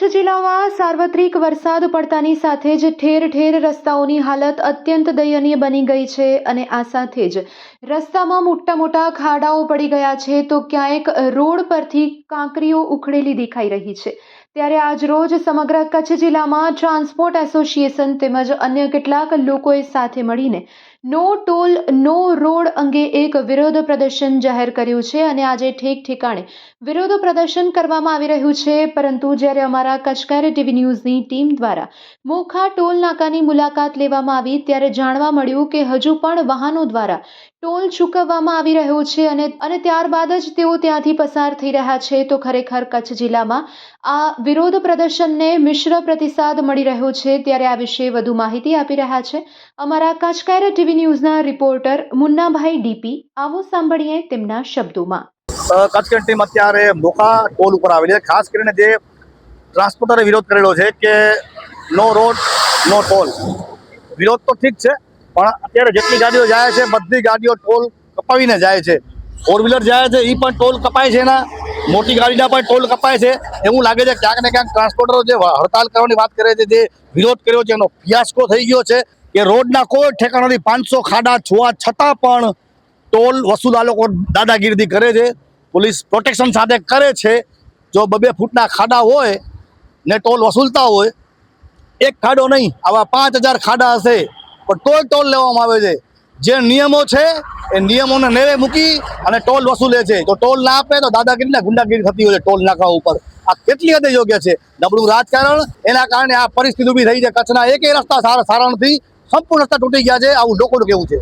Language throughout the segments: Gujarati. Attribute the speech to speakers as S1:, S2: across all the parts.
S1: કચ્છ જિલ્લામાં સાર્વત્રિક વરસાદ પડતાની સાથે જ ઠેર ઠેર રસ્તાઓની હાલત અત્યંત દયનીય બની ગઈ છે અને આ સાથે જ રસ્તામાં મોટા મોટા ખાડાઓ પડી ગયા છે તો ક્યાંક રોડ પરથી કાંકરીઓ ઉખડેલી દેખાઈ રહી છે. ત્યારે આજરોજ સમગ્ર કચ્છ જિલ્લામાં ટ્રાન્સપોર્ટ એસોસિએશન તેમજ અન્ય કેટલાક લોકોએ સાથે મળીને નો ટોલ, નો રોડ અંગે એક વિરોધ પ્રદર્શન જાહેર કર્યું છે અને આજે ઠેક ઠેકાણે વિરોધ પ્રદર્શન કરવામાં આવી રહ્યું છે. પરંતુ જ્યારે અમારા કચકારે ટીવી ન્યૂઝની ટીમ દ્વારા મોખા ટોલ નાકાની મુલાકાત લેવામાં આવી, ત્યારે જાણવા મળ્યું કે હજુ પણ વાહનો દ્વારા ટોલ ચૂકવવામાં આવી રહ્યો છે અને અને ત્યારબાદ જ તેઓ ત્યાંથી પસાર થઈ રહ્યા છે. તો ખરેખર કચ્છ જિલ્લામાં આ વિરોધ પ્રદર્શનને મિશ્ર પ્રતિસાદ મળી રહ્યો છે. ત્યારે આ વિશે વધુ માહિતી આપી રહ્યા છે અમારા કાચકાયરા ટીવી ન્યૂઝના રિપોર્ટર મુન્નાભાઈ ડીપી આવો સાંભળીએ તેમના શબ્દોમાં.
S2: કચ્છ ટીમ અત્યારે મોકા ટોલ ઉપર આવેલી છે. ખાસ કરીને જે ટ્રાન્સપોર્ટરે વિરોધ કરેલો છે કે નો રોડ, નો ટોલ. વિરોધ તો ઠીક છે, પણ અત્યારે જેટલી ગાડીઓ જાય છે, બધી ગાડીઓ ટોલ કપાવીને જાય છે. ફોર વ્હીલર જાય છે એ પણ ટોલ કપાય છે એના. મોટી ગાડીના પણ ટોલ કપાય છે. એવું લાગે છે ક્યાંક ને ક્યાંક ટ્રાન્સપોર્ટરો જે હડતાલ કરવાની વાત કરે છે, જે વિરોધ કર્યો છે, એનો ફિયાસ્કો થઈ ગયો છે. કે રોડના કોઈ ઠેકાણાથી પાંચસો ખાડા છોવા છતાં પણ ટોલ વસૂલ લોકો દાદાગીરી કરે છે. પોલીસ પ્રોટેક્શન સાથે કરે છે. જો બબે ફૂટના ખાડા હોય ને ટોલ વસૂલતા હોય, એક ખાડો નહીં, આવા પાંચ હજાર ખાડા હશે. પણ તોય ટોલ લેવામાં આવે છે. જે નિયમો છે, એ નિયમોને નેવે મૂકી અને ટોલ વસૂલે છે. તો ટોલ ના આપે તો દાદાગીરી ને ગુંડાગીરી થતી હોય ટોલ નાકા ઉપર. આ કેટલી હદે યોગ્ય છે? નબળું રાજકારણ, એના કારણે આ પરિસ્થિતિ ઊભી થઈ છે. કચ્છના એકે રસ્તા સારા સારા નથી. સંપૂર્ણ રસ્તા તૂટી ગયા છે. આવું લોકોનું કેવું છે.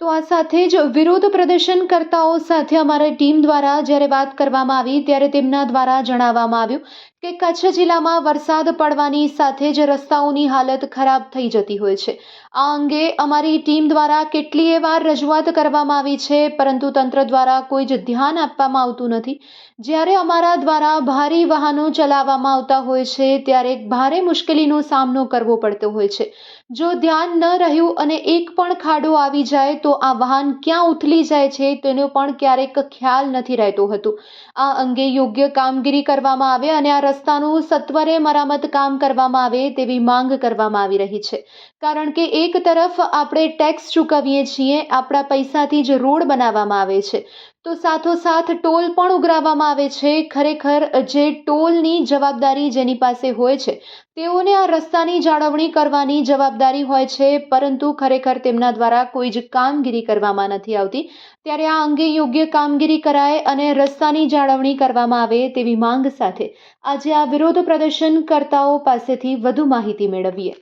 S1: તો આ સાથે જ વિરોધ પ્રદર્શનકર્તાઓ સાથે અમારી ટીમ દ્વારા જ્યારે વાત કરવામાં આવી ત્યારે તેમના દ્વારા જણાવવામાં આવ્યું કે કચ્છ જિલ્લામાં વરસાદ પડવાની સાથે જ રસ્તાઓની હાલત ખરાબ થઈ જતી હોય છે. આ અંગે અમારી ટીમ દ્વારા કેટલીય વાર રજૂઆત કરવામાં આવી છે, પરંતુ તંત્ર દ્વારા કોઈ જ ધ્યાન આપવામાં આવતું નથી. જ્યારે અમારા દ્વારા ભારે વાહનો ચલાવવામાં આવતા હોય છે, ત્યારે ભારે મુશ્કેલીનો સામનો કરવો પડતો હોય છે. જો ધ્યાન ન રહ્યું અને એક પણ ખાડો આવી જાય, તો આ વાહન ક્યાં ઉથલી જાય છે, તેનો પણ ક્યારેક ખ્યાલ નથી રહેતો હતો. આ અંગે યોગ્ય કામગીરી કરવામાં આવે અને આ રસ્તાનું સત્વરે મરામત કામ કરવામાં આવે તેવી માંગ કરવામાં આવી રહી છે. કારણ કે એક તરફ આપણે ટેક્સ ચૂકવીએ છીએ, આપણા પૈસાથી જ રોડ બનાવવામાં આવે છે. તો સાથોસાથ ટોલ પણ ઉઘરાવવામાં આવે છે. ખરેખર જે ટોલની જવાબદારી જેની પાસે હોય છે, તેઓને આ રસ્તાની જાળવણી કરવાની જવાબદારી હોય છે, પરંતુ ખરેખર તેમના દ્વારા કોઈ જ કામગીરી કરવામાં નથી આવતી. ત્યારે આ અંગે યોગ્ય કામગીરી કરાય અને રસ્તાની જાળવણી કરવામાં આવે તેવી માંગ સાથે આજે આ વિરોધ પ્રદર્શનકર્તાઓ પાસેથી વધુ માહિતી મેળવીએ.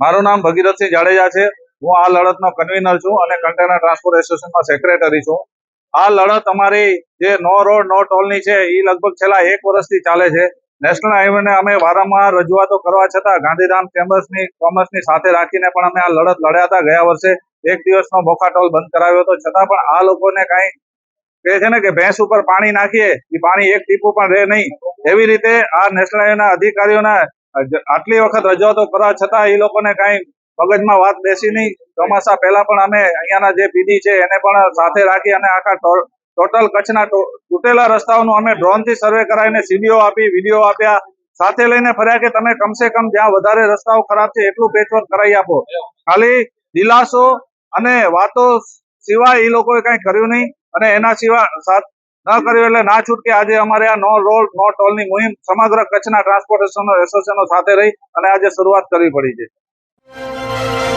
S3: મારું નામ ભગીરથસિંહ જાડેજા છે. હું આ લડતનો કન્વીનર છું અને કન્ટેનર ટ્રાન્સપોર્ટ એસોસિએશનમાં સેક્રેટરી છું. આ લડત અમારી જે નો રોડ, નો ટોલની છે એ લગભગ છેલ્લા એક વર્ષથી ચાલે છે. નેશનલ હાઈવેને અમે વારંવાર રજૂઆતો કરવા છતાં ગાંધીધામ ચેમ્બર્સની કોમર્સની સાથે રાખીને પણ અમે આ લડત લડ્યા હતા ગયા વર્ષે. એક દિવસનો બોખા ટોલ બંધ કરાવ્યો હતો. છતાં પણ આ લોકોને કાંઈ કહે છે ને કે ભેંસ ઉપર પાણી નાખીએ એ પાણી એક ટીપું પણ રહે નહીં. એવી રીતે આ નેશનલ હાઈવેના અધિકારીઓના આટલી વખત રજૂઆતો કરવા છતાં એ લોકોને કાંઈ મગજમાં વાત બેસી નહીં. ચોમાસા પહેલા પણ અમે અહીંયાના જે પીડી છે એને પણ સાથે રાખી અને આખા ટોટલ કચ્છના તૂટેલા રસ્તાઓનું અમે ડ્રોનથી સર્વે કરાવીને સીડીઓ આપી, વીડિયો આપ્યા. સાથે લઈને ફર્યા કે તમે કમસે કમ જ્યાં વધારે રસ્તાઓ ખરાબ છે એટલું પેચવર્ક કરાવી આપો. ખાલી દિલાસો અને વાતો સિવાય એ લોકોએ કઈ કર્યું નહીં અને એના સિવાય ન કર્યું એટલે ના છૂટકે આજે અમારે આ નો રોડ, નો ટોલની મુહિમ સમગ્ર કચ્છના ટ્રાન્સપોર્ટેશન એસોસિએશનો સાથે રહી અને આજે શરૂઆત કરવી પડી છે. Música